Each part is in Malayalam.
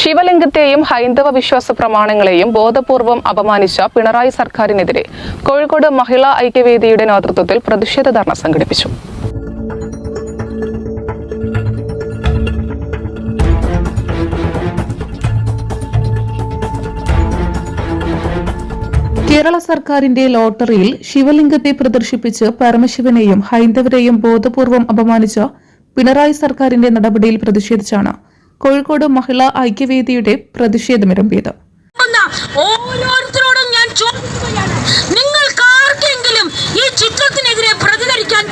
ശിവലിംഗത്തെയും ഹൈന്ദവ വിശ്വാസ പ്രമാണങ്ങളെയും ബോധപൂർവം അപമാനിച്ച പിണറായി സർക്കാരിനെതിരെ കോഴിക്കോട് മഹിളാ ഐക്യവേദിയുടെ നേതൃത്വത്തിൽ പ്രതിഷേധ ധർണ സംഘടിപ്പിച്ചു. കേരള സർക്കാരിന്റെ ലോട്ടറിയിൽ ശിവലിംഗത്തെ പ്രദർശിപ്പിച്ച് പരമശിവനെയും ഹൈന്ദവരെയും ബോധപൂർവം അപമാനിച്ച പിണറായി സർക്കാരിന്റെ നടപടിയിൽ പ്രതിഷേധിച്ചാണ് കോഴിക്കോട് മഹിളാ ഐക്യവേദിയുടെ പ്രതിഷേധമിരമ്പിയത്. ഓരോരുത്തരോടും ഞാൻ ഈ ചിത്രത്തിനെതിരെ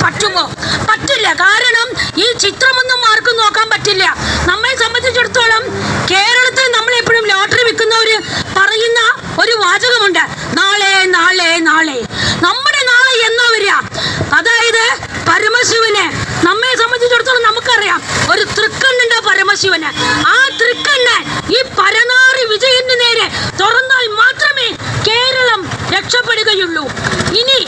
പറ്റുമോ? പറ്റില്ല. കാരണം ഈ ചിത്രമൊന്നും നോക്കാൻ പറ്റില്ല. നമ്മളെ കേരളത്തിൽ നമ്മൾ എപ്പോഴും ലോട്ടറി പറയുന്ന ഒരു വാചകമുണ്ട്. നാളെ നാളെ നാളെ. നമ്മുടെ നാളെ അതായത് പരമശിവനെ. നമ്മെ സംബന്ധിച്ചിടത്തോളം നമുക്കറിയാം. ഒരു പരമശിവന് ആ തൃക്കണ്ണൻ ഈ പരനാറി വിജയന് നേരെ തുറന്നാൽ മാത്രമേ കേരളം രക്ഷപ്പെടുകയുള്ളൂ. ഇനി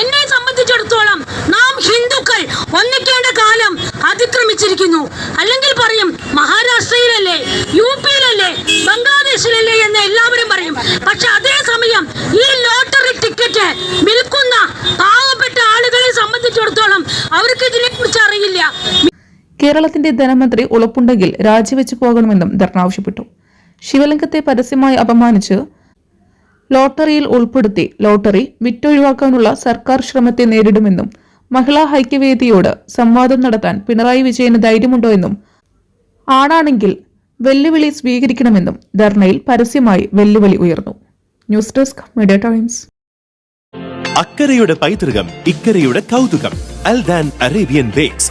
എന്നെ സംബന്ധിച്ചിടത്തോളം നാം ഹിന്ദുക്കൾ ഒന്നിക്കേണ്ട കാലം അതിക്രമിച്ചിരിക്കുന്നു. അല്ലെങ്കിൽ പറയും മഹാരാഷ്ട്രയിലല്ലേ യു പിയിലല്ലേ ബംഗ്ലാദേശിലല്ലേ എന്ന് എല്ലാവരും പറയും. പക്ഷെ അതേസമയം ഈ ലോട്ടറി ടിക്കറ്റ് വിൽക്കുന്ന പാവപ്പെട്ട ആളുകളെ സംബന്ധിച്ചിടത്തോളം അവർക്ക് ഇതിനെക്കുറിച്ച് അറിയില്ല. കേരളത്തിന്റെ ധനമന്ത്രി ഉളപ്പുണ്ടെങ്കിൽ രാജിവെച്ചു പോകണമെന്നും ധർണ ആവശ്യപ്പെട്ടു. ശിവലിംഗത്തെ പരസ്യമായി അപമാനിച്ച് ലോട്ടറിയിൽ ഉൾപ്പെടുത്തി ലോട്ടറി വിറ്റൊഴിവാക്കാനുള്ള സർക്കാർ ശ്രമത്തെ നേരിടുമെന്നും മഹിളാ ഹൈക്യവേദിയോട് സംവാദം നടത്താൻ പിണറായി വിജയന് ധൈര്യമുണ്ടോ എന്നും ആണാണെങ്കിൽ വെല്ലുവിളി സ്വീകരിക്കണമെന്നും ധർണയിൽ പരസ്യമായി വെല്ലുവിളി ഉയർന്നു. News desk media times. അക്കരയുടെ പൈതൃകം ഇക്കരയുടെ കൗതുകം അൽദാൻ അറേബ്യൻ ബേക്സ്.